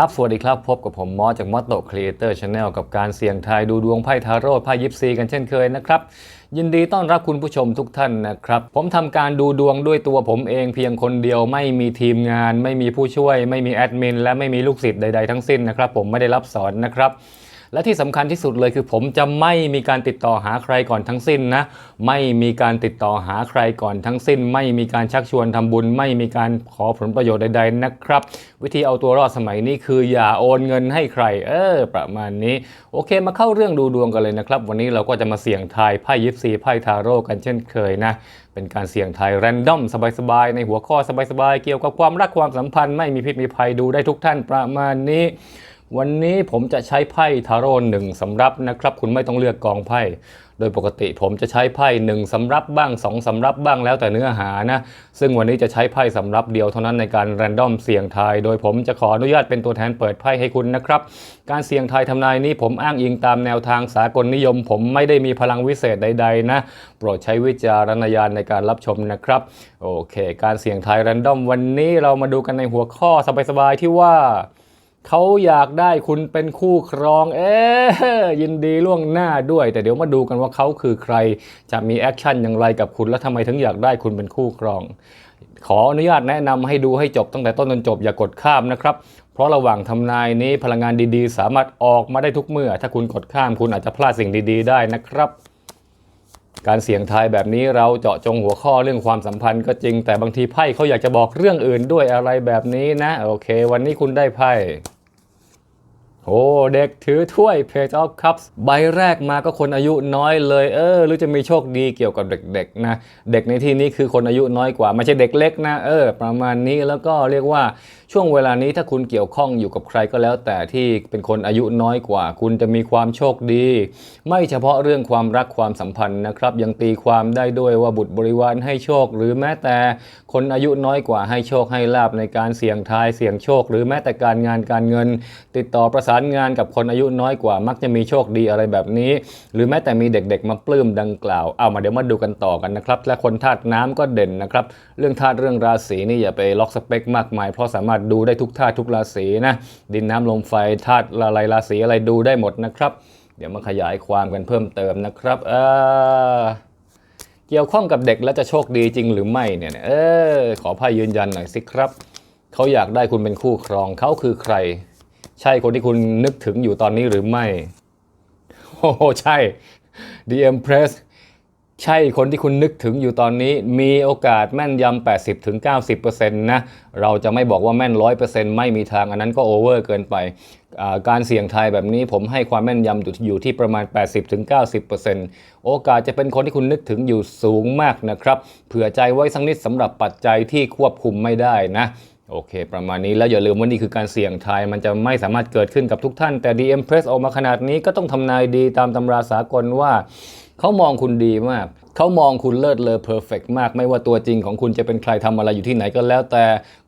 ครับ สวัสดีครับ พบกับผมมอสจากมอสโตครีเอเตอร์ชาแนลกับการเสี่ยงทายดูดวงไพ่ทาโร่ไพ่ยิปซีกันเช่นเคยนะครับ ยินดีต้อนรับคุณผู้ชมทุกท่านนะครับ ผมทำการดูดวงด้วยตัวผมเองเพียงคนเดียวไม่มีทีมงาน ไม่มีผู้ช่วย ไม่มีแอดมินและไม่มีลูกศิษย์ใดๆทั้งสิ้นนะครับ ผมไม่ได้รับสอนนะครับ และที่สำคัญที่สุดเลยคือผมจะไม่มีการติดต่อหาใครก่อนทั้งสิ้นนะ ไม่มีการติดต่อหาใครก่อนทั้งสิ้น ไม่มีการชักชวนทำบุญ ไม่มีการขอผลประโยชน์ใด ๆนะครับ วิธีเอาตัวรอดสมัยนี้คืออย่าโอนเงินให้ใคร เออ ประมาณนี้ โอเคมาเข้าเรื่องดูดวงกันเลยนะครับ วันนี้เราก็จะมาเสี่ยงทายไพ่ยิปซีไพ่ทาโร่กันเช่นเคยนะเป็นการเสี่ยงทายแรนดอมสบายๆในหัวข้อสบายๆเกี่ยวกับความรักความสัมพันธ์ไม่มีพิษมีภัยดูได้ทุกท่านประมาณนี้ วันนี้ผมจะใช้ไพ่ทาโร่หนึ่งสำรับนะครับ คุณไม่ต้องเลือกกองไพ่ โดยปกติผมจะใช้ไพ่หนึ่งสำรับบ้างสองสำรับบ้างแล้วแต่เนื้อหานะ ซึ่งวันนี้จะใช้ไพ่สำรับเดียวเท่านั้นในการแรนดอมเสี่ยงทาย โดยผมจะขออนุญาตเป็นตัวแทนเปิดไพ่ให้คุณนะครับ การเสี่ยงทายทำนายนี้ผมอ้างอิงตามแนวทางสากลนิยม ผมไม่ได้มีพลังวิเศษใด ๆ นะ โปรดใช้วิจารณญาณในการรับชมนะครับ โอเค การเสี่ยงทายแรนดอมวันนี้เรามาดูกันในหัวข้อสบายๆที่ว่า เขาอยากได้คุณเป็นคู่ครอง เอ๊ยินดีล่วงหน้าด้วย แต่เดี๋ยวมาดูกันว่าเขาคือใคร จะมีแอคชั่นอย่างไรกับคุณ และทำไมถึงอยากได้คุณเป็นคู่ครอง ขออนุญาตแนะนำให้ดูให้จบตั้งแต่ต้นจนจบอย่ากดข้ามนะครับ เพราะระหว่างทำนายนี้พลังงานดีๆ สามารถออกมาได้ทุกเมื่อ ถ้าคุณกดข้ามคุณอาจจะพลาดสิ่งดีๆ ได้นะครับการเสี่ยงทายแบบนี้เราเจาะจงหัวข้อเรื่องความสัมพันธ์ก็จริงแต่บางทีไพ่เขาอยากจะบอกเรื่องอื่นด้วยอะไรแบบนี้นะ โอเค วันนี้คุณได้ไพ่ โอ้เด็กถือถ้วย Page of Cups ใบแรกมาก็คนอายุน้อยเลย เออ หรือจะมีโชคดีเกี่ยวกับเด็กๆนะ เด็กในที่นี้คือคนอายุน้อยกว่า ไม่ใช่เด็กเล็กนะ เออ ประมาณนี้แล้วก็เรียกว่าช่วงเวลานี้ถ้าคุณเกี่ยวข้องอยู่กับใครก็แล้ว แต่ที่เป็นคนอายุน้อยกว่า คุณจะมีความโชคดี ไม่เฉพาะเรื่องความรักความสัมพันธ์นะครับ ยังตีความได้ด้วยว่าบุตรบริวารให้โชค หรือแม้แต่คนอายุน้อยกว่าให้โชคให้ลาบในการเสี่ยงทายเสี่ยงโชค หรือแม้แต่การงานการเงิน ติดต่อประสานงานกับคนอายุน้อยกว่า มักจะมีโชคดีอะไรแบบนี้ หรือแม้แต่มีเด็กๆมาปลื้มดังกล่าวเอามาเดี๋ยวมาดูกันต่อกันนะครับและคนธาตุน้ำก็เด่นนะครับ เรื่องธาตุเรื่องราศีนี่อย่าไปล็อกสเปคมากมายเพราะสามารถดูได้ทุกธาตุทุกราศีนะ ดินน้ำลมไฟธาตุอะไรราศีอะไรดูได้หมดนะครับ เดี๋ยวมาขยายความกันเพิ่มเติมนะครับเออเกี่ยวข้องกับเด็กแล้วจะโชคดีจริงหรือไม่เนี่ยเออขอพายยืนยันหน่อยสิครับ เขาอยากได้คุณเป็นคู่ครองเขาคือใคร ใช่คนที่คุณนึกถึงอยู่ตอนนี้หรือไม่โอ้ใช่ The Empress ใช่คนที่คุณนึกถึงอยู่ตอนนี้มีโอกาสแม่นยำ 80-90%นะ เราจะไม่บอกว่าแม่น 100%ไม่มีทางอันนั้นก็โอเวอร์เกินไป การเสี่ยงทายแบบนี้ผมให้ความแม่นยำอยู่อยู่ที่ประมาณ 80-90%โอกาสจะเป็นคนที่คุณนึกถึงอยู่สูงมากนะครับ เผื่อใจไว้สักนิดสำหรับปัจจัยที่ควบคุมไม่ได้นะโอเค ประมาณนี้แล้วอย่าลืมว่านี่คือการเสี่ยงทาย มันจะไม่สามารถเกิดขึ้นกับทุกท่าน แต่ DM Press ออกมาขนาดนี้ก็ต้องทำนายดีตามตำราสากลว่า เขามองคุณดีมาก เขามองคุณเลิศเลอเพอร์เฟกมาก ไม่ว่าตัวจริงของคุณจะเป็นใครทำอะไรอยู่ที่ไหนก็แล้ว แต่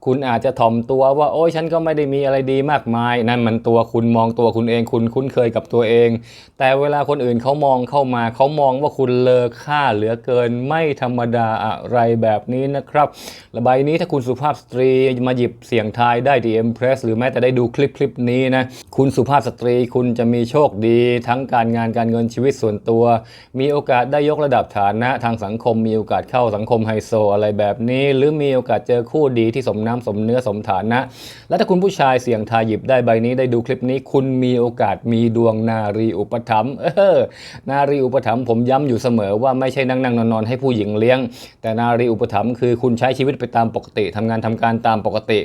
คุณอาจจะถ่อมตัวว่าโอ้ยฉันก็ไม่ได้มีอะไรดีมากมาย นั่นมันตัวคุณมองตัวคุณเอง คุณคุ้นเคยกับตัวเอง แต่เวลาคนอื่นเขามองเข้ามาเขามองว่าคุณเลอค่าเหลือเกินไม่ธรรมดาอะไรแบบนี้นะครับระบายนี้ถ้าคุณสุภาพสตรีมาหยิบเสียงทายได้ที่ Empress หรือแม้แต่ได้ดูคลิปคลิปนี้นะคุณสุภาพสตรีคุณจะมีโชคดี ทั้งการงานการเงินชีวิตส่วนตัวมีโอกาสได้ยกระดับฐานะทางสังคม มีโอกาสเข้าสังคมไฮโซอะไรแบบนี้ หรือมีโอกาสเจอคู่ดีที่สมน้ำสมเนื้อสมฐานะ และถ้าคุณผู้ชายเสี่ยงทายหยิบได้ใบนี้ได้ดูคลิปนี้ คุณมีโอกาสมีดวงนารีอุปถัมภ์เออนารีอุปถัมภ์ผมย้ำอยู่เสมอว่าไม่ใช่นั่งนั่งนอนนอนให้ผู้หญิงเลี้ยง แต่นารีอุปถัมภ์คือคุณใช้ชีวิตไปตามปกติทำงานทำการตามปกติ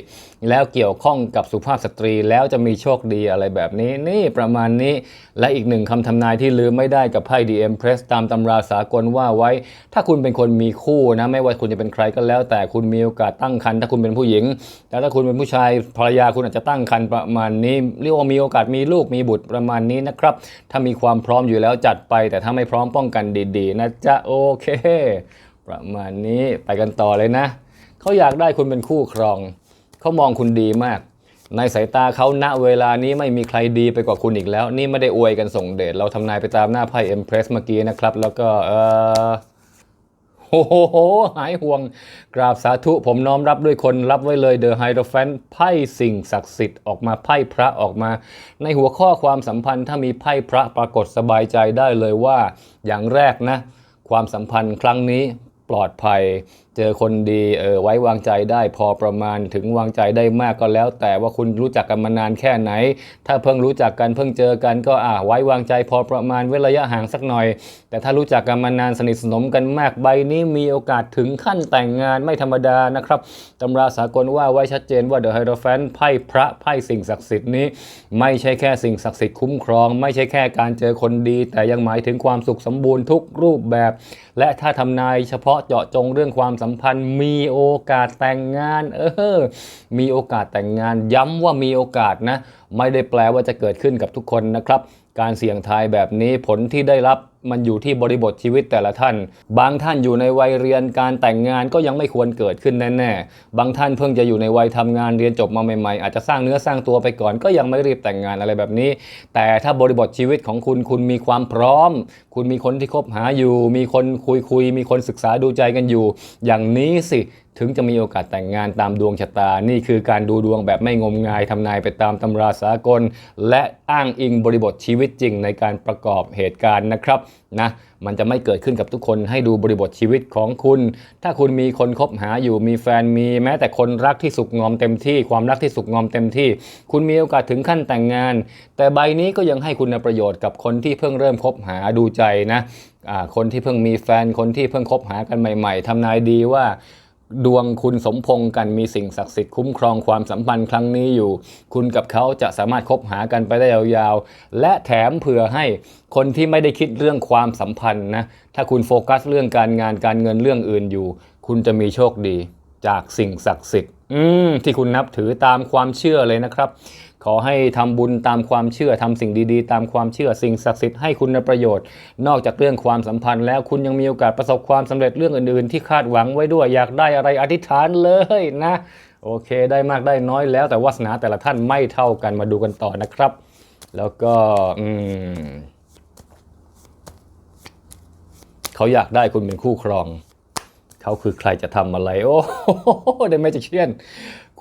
แล้วเกี่ยวข้องกับสุภาพสตรีแล้วจะมีโชคดีอะไรแบบนี้ นี่ประมาณนี้และอีกหนึ่งคำทำนายที่ลืมไม่ได้กับไพ่ DM Press ตามตำราสากลว่าไว้ ถ้าคุณเป็นคนมีคู่นะไม่ว่าคุณจะเป็นใครก็แล้ว แต่คุณมีโอกาสตั้งครรภ์ถ้าคุณเป็นผู้หญิงแต่ถ้าคุณเป็นผู้ชายภรรยาคุณอาจจะตั้งครรภ์ประมาณนี้เรียกว่ามีโอกาสมีลูกมีบุตรประมาณนี้นะครับถ้ามีความพร้อมอยู่แล้วจัดไป แต่ถ้าไม่พร้อมป้องกันดีๆ นะจ๊ะโอเค ประมาณนี้ไปกันต่อเลยนะเขาอยากได้คุณเป็นคู่ครอง เขามองคุณดีมาก ในสายตาเขาณเวลานี้ไม่มีใครดีไปกว่าคุณอีกแล้ว นี่ไม่ได้อวยกันส่งเดชเราทำนายไปตามหน้าไพ่เอ็มเพรสเมื่อกี้นะครับ แล้วก็เออโหโอ้โหหายห่วง กราบสาธุผมน้อมรับด้วยคนรับไว้เลยเดอะไฮโดรแฟนไพ่สิ่งศักดิ์สิทธิ์ออกมาไพ่พระออกมา ในหัวข้อความสัมพันธ์ถ้ามีไพ่พระปรากฏสบายใจได้เลยว่า อย่างแรกนะ ความสัมพันธ์ครั้งนี้ปลอดภัย เจอคนดีเออไว้วางใจได้พอประมาณถึงวางใจได้มากก็แล้ว แต่ว่าคุณรู้จักกันมานานแค่ไหน ถ้าเพิ่งรู้จักกันเพิ่งเจอกันก็อ่าไว้วางใจพอประมาณเว้นระยะห่างสักหน่อย แต่ถ้ารู้จักกันมานานสนิทสนมกันมากใบนี้มีโอกาสถึงขั้นแต่งงานไม่ธรรมดานะครับตำราสากลว่าไว้ชัดเจนว่าเดอะไฮโดรแฟนไพ่พระไพ่สิ่งศักดิ์สิทธิ์นี้ ไม่ใช่แค่สิ่งศักดิ์สิทธิ์คุ้มครอง ไม่ใช่แค่การเจอคนดี แต่ยังหมายถึงความสุขสมบูรณ์ทุกรูปแบบ และถ้าทำนายเฉพาะเจาะจงเรื่องความสัมพันธ์ มีโอกาสแต่งงาน เออ มีโอกาสแต่งงาน ย้ำว่ามีโอกาสนะ ไม่ได้แปลว่าจะเกิดขึ้นกับทุกคนนะครับ การเสี่ยงทายแบบนี้ผลที่ได้รับ มันอยู่ที่บริบทชีวิตแต่ละท่าน บางท่านอยู่ในวัยเรียนการแต่งงานก็ยังไม่ควรเกิดขึ้นแน่ๆ บางท่านเพิ่งจะอยู่ในวัยทำงานเรียนจบมาใหม่ๆ อาจจะสร้างเนื้อสร้างตัวไปก่อนก็ยังไม่รีบแต่งงานอะไรแบบนี้ แต่ถ้าบริบทชีวิตของคุณคุณมีความพร้อม คุณมีคนที่คบหาอยู่ มีคนคุยคุยมีคนศึกษาดูใจกันอยู่ อย่างนี้สิ ถึงจะมีโอกาสแต่งงานตามดวงชะตา นี่คือการดูดวงแบบไม่งมงายทำนายไปตามตำราสากล และอ้างอิงบริบทชีวิตจริงในการประกอบเหตุการณ์นะครับนะมันจะไม่เกิดขึ้นกับทุกคนให้ดูบริบทชีวิตของคุณ ถ้าคุณมีคนคบหาอยู่มีแฟนมีแม้แต่คนรักที่สุกงอมเต็มที่ ความรักที่สุกงอมเต็มที่ คุณมีโอกาสถึงขั้นแต่งงาน แต่ใบนี้ก็ยังให้คุณประโยชน์กับคนที่เพิ่งเริ่มคบหาดูใจนะคนที่เพิ่งมีแฟนคนที่เพิ่งคบหากันใหม่ ๆทำนายดีว่า ดวงคุณสมพงษ์กันมีสิ่งศักดิ์สิทธิ์คุ้มครองความสัมพันธ์ครั้งนี้อยู่ คุณกับเขาจะสามารถคบหากันไปได้ยาวๆ และแถมเผื่อให้คนที่ไม่ได้คิดเรื่องความสัมพันธ์นะ ถ้าคุณโฟกัสเรื่องการงานการเงินเรื่องอื่นอยู่ คุณจะมีโชคดีจากสิ่งศักดิ์สิทธิ์ที่คุณนับถือตามความเชื่อเลยนะครับ ขอให้ทำบุญตามความเชื่อทำสิ่งดีๆ ตามความเชื่อสิ่งศักดิ์สิทธิ์ให้คุณในประโยชน์ นอกจากเรื่องความสัมพันธ์แล้วคุณยังมีโอกาสประสบความสำเร็จเรื่องอื่นๆ ที่คาดหวังไว้ด้วยอยากได้อะไรอธิษฐานเลยนะโอเค ได้มากได้น้อยแล้วแต่วาสนาแต่ละท่านไม่เท่ากันมาดูกันต่อนะครับ แล้วก็อืมเขาอยากได้คุณเป็นคู่ครอง เขาคือใครจะทำอะไร โอ้โหได้ไม่จะเชี่ยน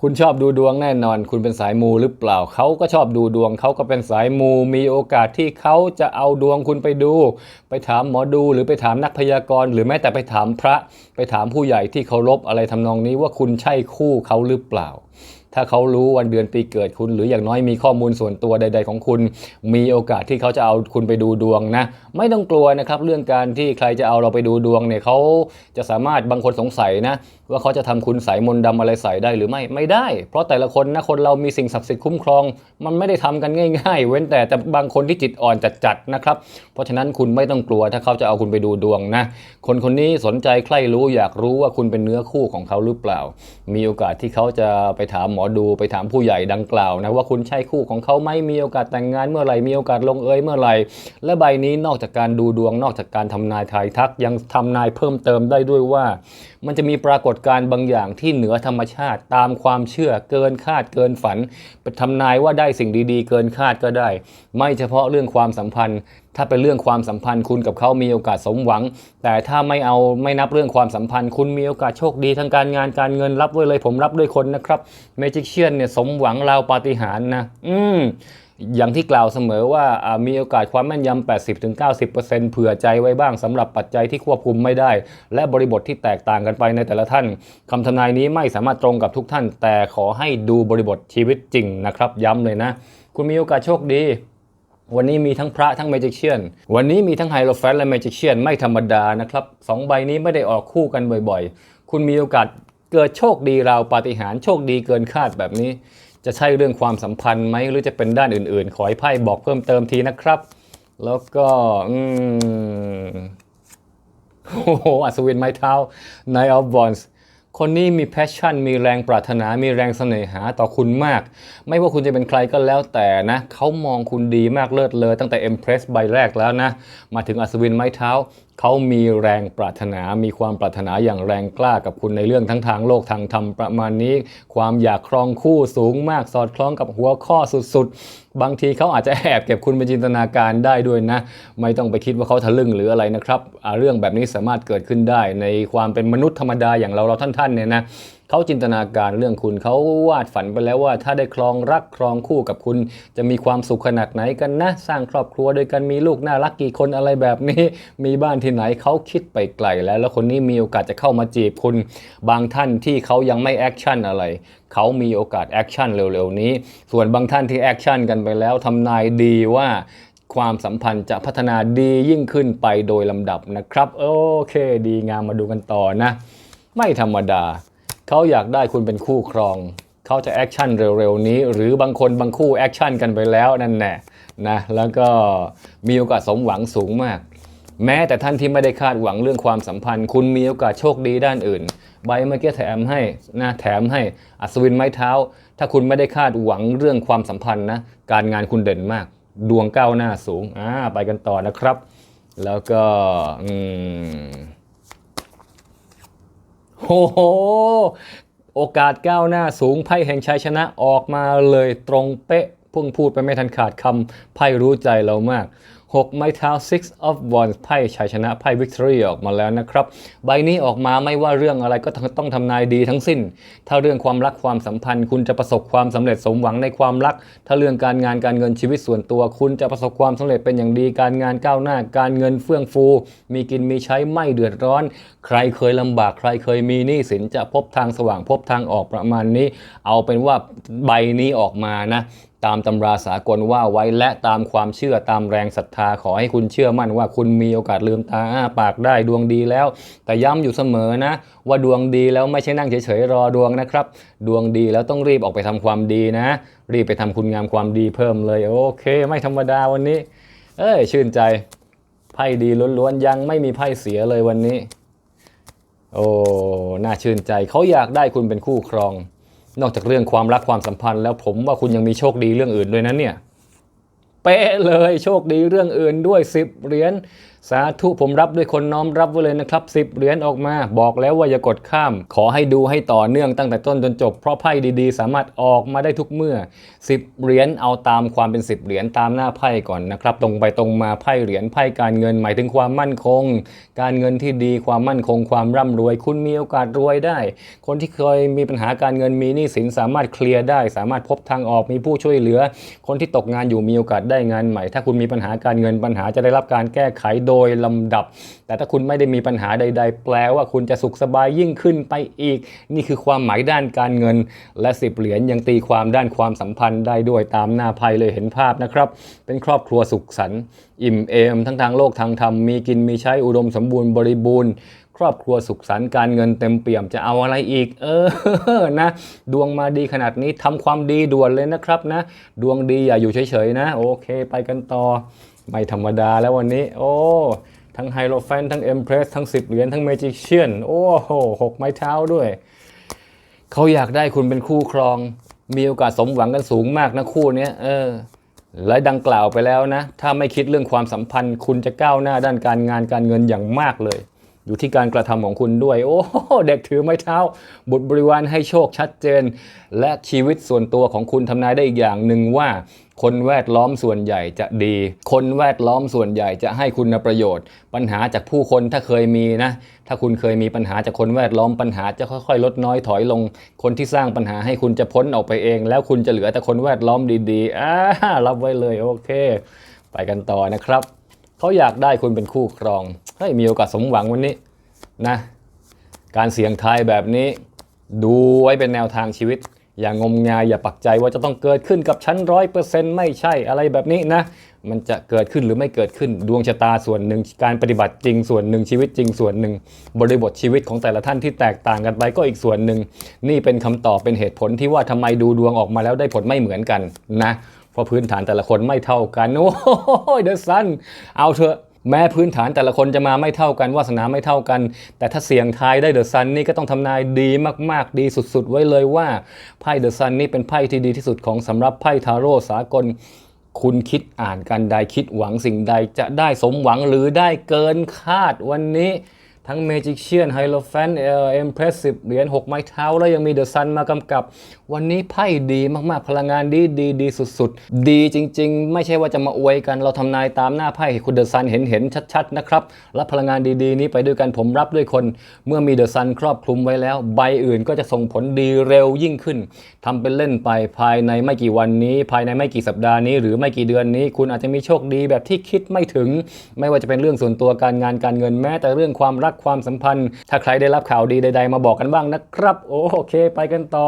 คุณชอบดูดวงแน่นอน คุณเป็นสายมูหรือเปล่า เขาก็ชอบดูดวง เขาก็เป็นสายมู มีโอกาสที่เขาจะเอาดวงคุณไปดู ไปถามหมอดูหรือไปถามนักพยากรณ์หรือแม้แต่ไปถามพระ ไปถามผู้ใหญ่ที่เคารพอะไรทำนองนี้ว่าคุณใช่คู่เขาหรือเปล่า ถ้าเขารู้วันเดือนปีเกิดคุณ หรืออย่างน้อยมีข้อมูลส่วนตัวใด ๆ ของคุณ มีโอกาสที่เขาจะเอาคุณไปดูดวงนะ ไม่ต้องกลัวนะครับ เรื่องการที่ใครจะเอาเราไปดูดวงเนี่ยเขาจะสามารถบางคนสงสัยนะว่าเขาจะทำคุณใสยมนต์ดำอะไรใส่ได้หรือไม่ไม่ได้ เพราะแต่ละคนนะคนเรามีสิ่งศักดิ์สิทธิ์คุ้มครอง มันไม่ได้ทำกันง่าย ๆ เว้นแต่แต่บางคนที่จิตอ่อนจัดๆนะครับ เพราะฉะนั้นคุณไม่ต้องกลัวถ้าเขาจะเอาคุณไปดูดวงนะคนคนนี้สนใจใคร่รู้อยากรู้ว่าคุณเป็นเนื้อคู่ของเขาหรือเปล่า มีโอกาสที่เขาจะไปถามหมอดูไปถามผู้ใหญ่ดังกล่าวนะว่าคุณใช่คู่ของเขาไหมมีโอกาสแต่งงานเมื่อไหร่มีโอกาสลงเอยเมื่อไหร่และใบนี้นอกจากการดูดวงนอกจากการทำนายทายทักยังทำนายเพิ่มเติมได้ด้วยว่า มันจะมีปรากฏการณ์บางอย่างที่เหนือธรรมชาติตามความเชื่อเกินคาดเกินฝันไปทำนายว่าได้สิ่งดีๆ เกินคาดก็ได้ ไม่เฉพาะเรื่องความสัมพันธ์ ถ้าเป็นเรื่องความสัมพันธ์คุณกับเขามีโอกาสสมหวัง แต่ถ้าไม่เอาไม่นับเรื่องความสัมพันธ์ คุณมีโอกาสโชคดีทางการงานการเงินรับไว้เลย ผมรับด้วยคนนะครับเมจิกเชียนเนี่ยสมหวังราวปาฏิหาริย์นะอืมอย่างที่กล่าวเสมอว่าอ่ามีโอกาสความแม่นยำ 80-90%เผื่อใจไว้บ้างสำหรับปัจจัยที่ควบคุมไม่ได้ และบริบทที่แตกต่างกันไปในแต่ละท่านคำทำนายนี้ไม่สามารถตรงกับทุกท่าน แต่ขอให้ดูบริบทชีวิตจริงนะครับ ย้ำเลยนะ คุณมีโอกาสโชคดี วันนี้มีทั้งพระทั้งเมจิกเชียน วันนี้มีทั้งไฮโลแฟนและเมจิกเชียนไม่ธรรมดานะครับสองใบนี้ไม่ได้ออกคู่กันบ่อยๆ คุณมีโอกาสเกิดโชคดีราวปาฏิหาริย์โชคดีเกินคาดแบบนี้ จะใช่เรื่องความสัมพันธ์ไหมหรือจะเป็นด้านอื่นๆ ขอให้ไพ่บอกเพิ่มเติมทีนะครับ แล้วก็อืมโอ้โหอัศวินไม้เท้า Knight of Wands คนนี้มีแพชชั่น มีแรงปรารถนา มีแรงเสน่หาต่อคุณมาก ไม่ว่าคุณจะเป็นใครก็แล้วแต่นะ เขามองคุณดีมากเลิศเลยตั้งแต่ Empress ใบแรกแล้วนะ มาถึงอัศวินไม้เท้า เขามีแรงปรารถนา มีความปรารถนาอย่างแรงกล้ากับคุณในเรื่องทั้งทางโลกทางธรรมประมาณนี้ ความอยากครองคู่สูงมากสอดคล้องกับหัวข้อสุดๆ บางทีเขาอาจจะแอบเก็บคุณเป็นจินตนาการได้ด้วยนะ ไม่ต้องไปคิดว่าเขาทะลึ่งหรืออะไรนะครับ เรื่องแบบนี้สามารถเกิดขึ้นได้ในความเป็นมนุษย์ธรรมดาอย่างเราเราท่านๆเนี่ยนะ เขาจินตนาการเรื่องคุณเขาวาดฝันไปแล้วว่าถ้าได้ครองรักครองคู่กับคุณ จะมีความสุขขนาดไหนกันนะ สร้างครอบครัวโดยกันมีลูกน่ารักกี่คนอะไรแบบนี้ มีบ้านที่ไหนเขาคิดไปไกลแล้ว แล้วคนนี้มีโอกาสจะเข้ามาจีบคุณ บางท่านที่เขายังไม่แอคชั่นอะไรเขามีโอกาสแอคชั่นเร็วๆนี้ ส่วนบางท่านที่แอคชั่นกันไปแล้วทำนายดีว่าความสัมพันธ์จะพัฒนาดียิ่งขึ้นไปโดยลำดับนะครับ โอเค ดีงามมาดูกันต่อนะ ไม่ธรรมดา เขาอยากได้คุณเป็นคู่ครอง เขาจะแอคชั่นเร็วๆนี้ หรือบางคนบางคู่แอคชั่นกันไปแล้วนั่นแน่นะแล้วก็มีโอกาสสมหวังสูงมาก แม้แต่ท่านที่ไม่ได้คาดหวังเรื่องความสัมพันธ์ คุณมีโอกาสโชคดีด้านอื่น ใบเมื่อกี้แถมให้นะแถมให้อัศวินไม้เท้า ถ้าคุณไม่ได้คาดหวังเรื่องความสัมพันธ์นะการงานคุณเด่นมาก ดวงก้าวหน้าสูงอ่าไปกันต่อนะครับ แล้วก็อืม โอ้โห โอกาสก้าวหน้าสูงไพ่แห่งชัยชนะออกมาเลยตรงเป๊ะพุ่งพูดไปไม่ทันขาดคำไพ่รู้ใจเรามาก 6 ไม้เท้า six of wands ไพ่ชัยชนะไพ่ victory ออกมาแล้วนะครับ ใบนี้ออกมาไม่ว่าเรื่องอะไรก็ต้องทำนายดีทั้งสิ้น ถ้าเรื่องความรักความสัมพันธ์ คุณจะประสบความสำเร็จสมหวังในความรัก ถ้าเรื่องการงานการเงินชีวิตส่วนตัว คุณจะประสบความสำเร็จเป็นอย่างดี การงานก้าวหน้า การเงินเฟื่องฟู มีกินมีใช้ไม่เดือดร้อน ใครเคยลำบากใครเคยมีหนี้สินจะพบทางสว่างพบทางออกประมาณนี้ เอาเป็นว่าใบนี้ออกมานะ ตามตำราสากลว่าไว้และตามความเชื่อตามแรงศรัทธาขอให้คุณเชื่อมั่นว่าคุณมีโอกาสลืมตาอ้าปากได้ดวงดีแล้ว แต่ย้ำอยู่เสมอนะ ว่าดวงดีแล้วไม่ใช่นั่งเฉยๆรอดวงนะครับ ดวงดีแล้วต้องรีบออกไปทำความดีนะ รีบไปทำคุณงามความดีเพิ่มเลย โอเค ไม่ธรรมดาวันนี้ เอ้ยชื่นใจไพ่ดีล้วนๆยังไม่มีไพ่เสียเลยวันนี้ โอ้น่าชื่นใจเขาอยากได้คุณเป็นคู่ครอง นอกจากเรื่องความรักความสัมพันธ์ แล้วผมว่าคุณยังมีโชคดีเรื่องอื่นด้วยนะเนี่ย เป๊ะเลยโชคดีเรื่องอื่นด้วย 10 เหรียญสาธุผมรับด้วยคนน้อมรับไว้เลยนะครับ 10 เหรียญออกมา บอกแล้วว่าอย่ากดข้าม ขอให้ดูให้ต่อเนื่องตั้งแต่ต้นจนจบ เพราะไพ่ดีๆ สามารถออกมาได้ทุกเมื่อ 10 เหรียญเอาตามความเป็น 10 เหรียญตามหน้าไพ่ก่อนนะครับ ตรงไปตรงมาไพ่เหรียญไพ่การเงินหมายถึงความมั่นคง การเงินที่ดีความมั่นคง ความร่ำรวย คุณมีโอกาสรวยได้ คนที่เคยมีปัญหาการเงินมีหนี้สินสามารถเคลียร์ได้ สามารถพบทางออกมีผู้ช่วยเหลือ คนที่ตกงานอยู่มีโอกาสได้งานใหม่ ถ้าคุณมีปัญหาการเงินปัญหาจะได้รับการแก้ไขโดยลำดับ แต่ถ้าคุณไม่ได้มีปัญหาใด ๆ แปลว่าคุณจะสุขสบายยิ่งขึ้นไปอีก นี่คือความหมายด้านการเงิน และสิบเหรียญยังตีความด้านความสัมพันธ์ได้ด้วยตามหน้าไพ่เลยเห็นภาพนะครับ เป็นครอบครัวสุขสันต์อิ่มเอมทั้งทางโลกทางธรรมมีกินมีใช้อุดมสมบูรณ์บริบูรณ์ ครอบครัวสุขสันต์การเงินเต็มเปี่ยมจะเอาอะไรอีก เออนะ ดวงมาดีขนาดนี้ทำความดีด่วนเลยนะครับนะ ดวงดีอย่าอยู่เฉยๆนะ โอเค ไปกันต่อ ไม่ธรรมดาแล้ววันนี้ โอ้ทั้งไฮโลแฟนทั้งเอ็มเพรสทั้งสิบเหรียญทั้งเมจิเชียนโอ้โหหกไม้เท้าด้วย เขาอยากได้คุณเป็นคู่ครอง มีโอกาสสมหวังกันสูงมากนะคู่นี้เออและดังกล่าวไปแล้วนะ ถ้าไม่คิดเรื่องความสัมพันธ์ คุณจะก้าวหน้าด้านการงานการเงินอย่างมากเลย อยู่ที่การกระทำของคุณด้วย โอ้เด็กถือไม้เท้า บุตรบริวารให้โชคชัดเจน และชีวิตส่วนตัวของคุณทำนายได้อีกอย่างหนึ่งว่า คนแวดล้อมส่วนใหญ่จะดี คนแวดล้อมส่วนใหญ่จะให้คุณประโยชน์ ปัญหาจากผู้คนถ้าเคยมีนะ ถ้าคุณเคยมีปัญหาจากคนแวดล้อมปัญหาจะค่อยๆ ลดน้อยถอยลง คนที่สร้างปัญหาให้คุณจะพ้นออกไปเอง แล้วคุณจะเหลือแต่คนแวดล้อมดีๆอ่ารับไว้เลยโอเค ไปกันต่อนะครับ เขาอยากได้คุณเป็นคู่ครองเฮ้มีโอกาสสมหวังวันนี้นะการเสี่ยงทายแบบนี้ ดูไว้เป็นแนวทางชีวิต อย่างงมงายอย่าปักใจว่าจะต้องเกิดขึ้นกับชั้นร้อยเปอร์เซ็นต์ไม่ใช่อะไรแบบนี้นะ มันจะเกิดขึ้นหรือไม่เกิดขึ้น ดวงชะตาส่วนหนึ่งการปฏิบัติจริงส่วนหนึ่งชีวิตจริงส่วนหนึ่ง บริบทชีวิตของแต่ละท่านที่แตกต่างกันไปก็อีกส่วนหนึ่ง นี่เป็นคำตอบเป็นเหตุผลที่ว่าทำไมดูดวงออกมาแล้วได้ผลไม่เหมือนกันนะ เพราะพื้นฐานแต่ละคนไม่เท่ากัน โอ้ยเดอะซันเอาเถอะแม้พื้นฐานแต่ละคนจะมาไม่เท่ากันวาสนาไม่เท่ากัน แต่ถ้าเสียงทายได้เดอะซันนี่ก็ต้องทำนายดีมากๆดีสุดๆ ไว้เลยว่าไพ่เดอะซันนี่เป็นไพ่ที่ดีที่สุดของสำหรับไพ่ทาโร่สากล คุณคิดอ่านการใดคิดหวังสิ่งใดจะได้สมหวังหรือได้เกินคาดวันนี้ ทั้ง Magician h i e r o p h a n t เอ่อ Impressive เหรียญ6ไม้เท้า แล้วยังมี The Sun มากำกับ วันนี้ไพ่ดีมากๆ พลังงานดีดีดีสุดๆ ดีจริงๆ ไม่ใช่ว่าจะมาอวยกัน เราทำนายตามหน้าไพ่คุณ The Sun เห็นเห็นชัดๆ นะครับรับพลังงานดีๆ นี้ไปด้วยกันผมรับด้วยคน เมื่อมี The Sun ครอบคลุมไว้แล้ว ใบอื่นก็จะส่งผลดีเร็วยิ่งขึ้นทำเป็นเล่นไปภายในไม่กี่วันนี้ ภายในไม่กี่สัปดาห์นี้ หรือไม่กี่เดือนนี้ คุณอาจจะมีโชคดีแบบที่คิดไม่ถึง ไม่ว่าจะเป็นเรื่องส่วนตัวการงานการเงินแม้แต่เรื่องความรักความสัมพันธ์ ถ้าใครได้รับข่าวดีใด ๆ มาบอกกันบ้างนะครับ โอเคไปกันต่อ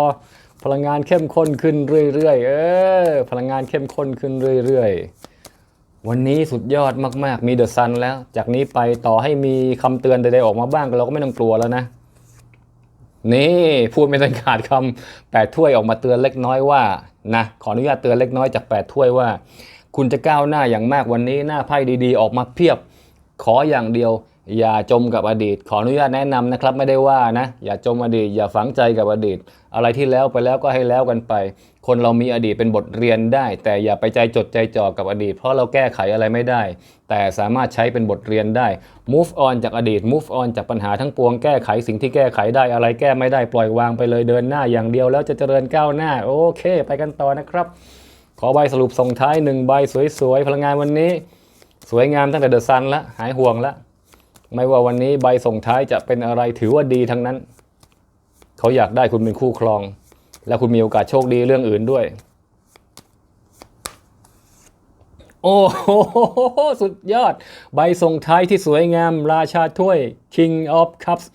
พลังงานเข้มข้นขึ้นเรื่อยๆ เออ พลังงานเข้มข้นขึ้นเรื่อยๆ วันนี้สุดยอดมากๆ มีเดอะซันแล้ว จากนี้ไปต่อให้มีคำเตือนใดๆออกมาบ้างเราก็ไม่ต้องกลัวแล้วนะ นี่พูดไม่ทันขาดคำแปดถ้วยออกมาเตือนเล็กน้อยว่านะขออนุญาตเตือนเล็กน้อยจากแปดถ้วยว่าคุณจะก้าวหน้าอย่างมากวันนี้หน้าไพ่ดีๆ ออกมาเพียบ ขออย่างเดียว อย่าจมกับอดีต ขออนุญาตแนะนำนะครับไม่ได้ว่านะ อย่าจมอดีต อย่าฝังใจกับอดีต อะไรที่แล้วไปแล้วก็ให้แล้วกันไป คนเรามีอดีตเป็นบทเรียนได้ แต่อย่าไปใจจดใจจ่อกับอดีต เพราะเราแก้ไขอะไรไม่ได้ แต่สามารถใช้เป็นบทเรียนได้ move on จากอดีต move on จากปัญหาทั้งปวงแก้ไขสิ่งที่แก้ไขได้อะไรแก้ไม่ได้ปล่อยวางไปเลยเดินหน้าอย่างเดียวแล้วจะเจริญก้าวหน้า โอเค ไปกันต่อนะครับ ขอใบสรุปส่งท้ายหนึ่งใบสวยๆพลังงานวันนี้ สวยงามตั้งแต่เดอะซันละหายห่วงละ ไม่ว่าวันนี้ใบส่งท้ายจะเป็นอะไรถือว่าดีทั้งนั้น เขาอยากได้คุณเป็นคู่ครอง และคุณมีโอกาสโชคดีเรื่องอื่นด้วย โอ้โหสุดยอด ใบส่งท้ายที่สวยงาม ราชาถ้วย King of Cups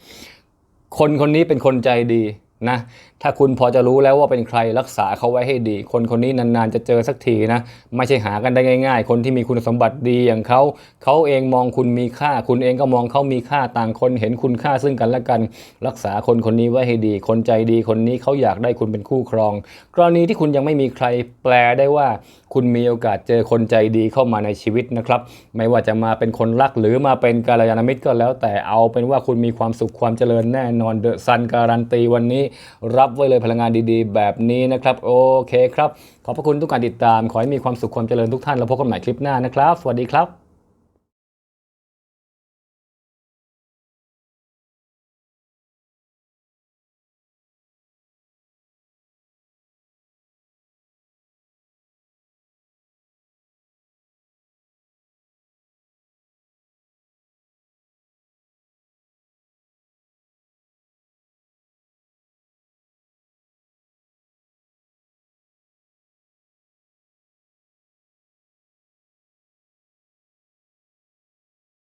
คนคนนี้เป็นคนใจดีนะ ถ้าคุณพอจะรู้แล้วว่าเป็นใครรักษาเขาไว้ให้ดี คนคนนี้นานๆจะเจอสักทีนะ ไม่ใช่หากันได้ง่าย ๆ คนที่มีคุณสมบัติดีอย่างเขา เขาเองมองคุณมีค่า คุณเองก็มองเขามีค่าต่างคนเห็นคุณค่าซึ่งกันและกัน รักษาคนคนนี้ไว้ให้ดี คนใจดีคนนี้เขาอยากได้คุณเป็นคู่ครอง กรณีที่คุณยังไม่มีใครแปลได้ว่า คุณมีโอกาสเจอคนใจดีเข้ามาในชีวิตนะครับ ไม่ว่าจะมาเป็นคนรักหรือมาเป็นกาลยานมิตรก็แล้ว แต่เอาเป็นว่าคุณมีความสุขความเจริญแน่นอนเดอะซันการันตีวันนี้รับไว้เลยพลังงานดีๆ แบบนี้นะครับ โอเคครับ ขอบพระคุณทุกการติดตาม ขอให้มีความสุขความเจริญทุกท่าน แล้วพบกันใหม่คลิปหน้านะครับ สวัสดีครับ